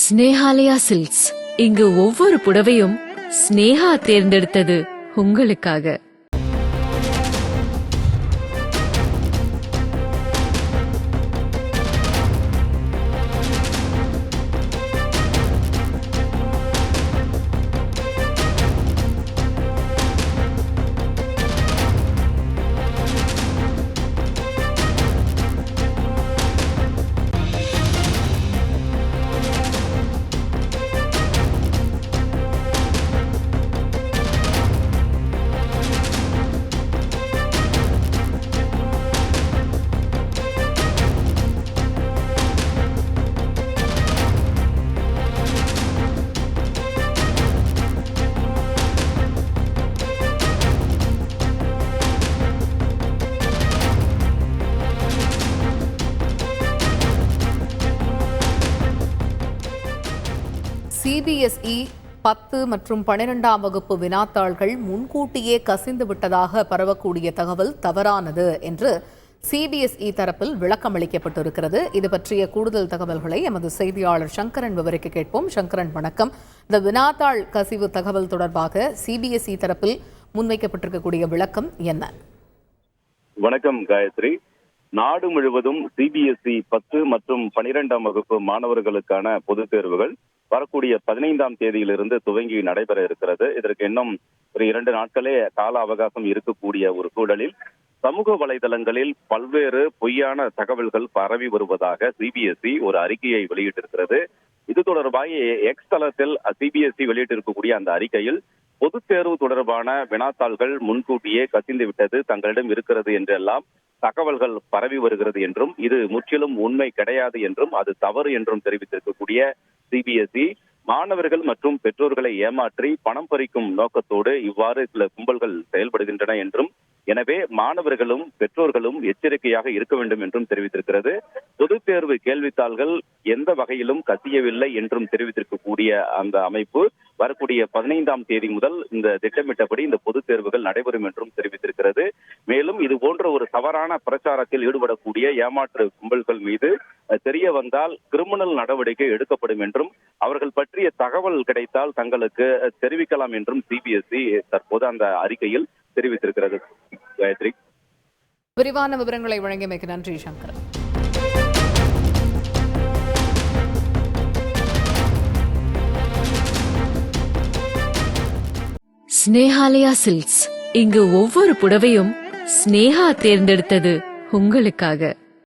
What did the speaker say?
Snehalaya silks. இங்கு ஒவ்வொரு புடவையும் ஸ்னேஹா தேர்ந்தெடுத்தது உங்களுக்காக. சிபிஎஸ்இ பத்து மற்றும் பனிரெண்டாம் வகுப்பு வினாத்தாள்கள் முன்கூட்டியே கசிந்து விட்டதாக பரவக்கூடிய தகவல் தவறானது என்று சிபிஎஸ்இ தரப்பில் விளக்கம் அளிக்கப்பட்டிருக்கிறது. இது பற்றிய கூடுதல் தகவல்களை எமது செய்தியாளர் சங்கரன் விவரிக்க கேட்போம். சங்கரன் வணக்கம். இந்த வினாத்தாள் கசிவு தகவல் தொடர்பாக சிபிஎஸ்இ தரப்பில் முன்வைக்கப்பட்டிருக்கக்கூடிய விளக்கம் என்ன? வணக்கம் காயத்ரி. நாடு முழுவதும் சிபிஎஸ்இ பத்து மற்றும் பனிரெண்டாம் வகுப்பு மாணவர்களுக்கான பொதுத் தேர்வுகள் வரக்கூடிய பதினைந்தாம் தேதியிலிருந்து துவங்கி நடைபெற இருக்கிறது. இதற்கு இன்னும் ஒரு இரண்டு நாட்களே கால அவகாசம் இருக்கக்கூடிய ஒரு சூழலில் சமூக வலைதளங்களில் பல்வேறு பொய்யான தகவல்கள் பரவி வருவதாக சிபிஎஸ்இ ஒரு அறிக்கையை வெளியிட்டிருக்கிறது. இது தொடர்பாக எக்ஸ் தளத்தில் சிபிஎஸ்இ வெளியிட்டிருக்கக்கூடிய அந்த அறிக்கையில் பொதுத் தேர்வு தொடர்பான வினாத்தாள்கள் முன்கூட்டியே கசிந்து விட்டது தங்களிடம் இருக்கிறது என்றெல்லாம் தகவல்கள் பரவி வருகிறது என்றும் இது முற்றிலும் உண்மை கிடையாது என்றும் அது தவறு என்றும் தெரிவித்திருக்கக்கூடிய சிபிஎஸ்இ மாணவர்கள் மற்றும் பெற்றோர்களை ஏமாற்றி பணம் பறிக்கும் நோக்கத்தோடு இவ்வாறு சில கும்பல்கள் செயல்படுகின்றன என்றும் எனவே மாணவர்களும் பெற்றோர்களும் எச்சரிக்கையாக இருக்க வேண்டும் என்றும் தெரிவித்திருக்கிறது. பொதுத் தேர்வு கேள்வித்தாள்கள் எந்த வகையிலும் கசியவில்லை என்றும் தெரிவித்திருக்கக்கூடிய அந்த அமைப்பு வரக்கூடிய பதினைந்தாம் தேதி முதல் இந்த திட்டமிட்டபடி இந்த பொதுத் தேர்வுகள் நடைபெறும் என்றும் தெரிவித்திருக்கிறது. மேலும் இது போன்ற ஒரு தவறான பிரச்சாரத்தில் ஈடுபடக்கூடிய ஏமாற்று கும்பல்கள் மீது தெரிய வந்தால் கிரிமினல் நடவடிக்கை எடுக்கப்படும் என்றும் அவர்கள் பற்றிய தகவல் கிடைத்தால் தங்களுக்கு தெரிவிக்கலாம் என்றும் சிபிஎஸ்இ தற்போது அந்த அறிக்கையில் தெரிவித்திருக்கிறது. காயத்ரி. விரிவான விவரங்களை வழங்கியமைக்கு நன்றி சங்கரன். ஸ்னேஹாலயா சில்க்ஸ். இங்கு ஒவ்வொரு புடவையும் ஸ்னேஹா தேர்ந்தெடுத்தது உங்களுக்காக.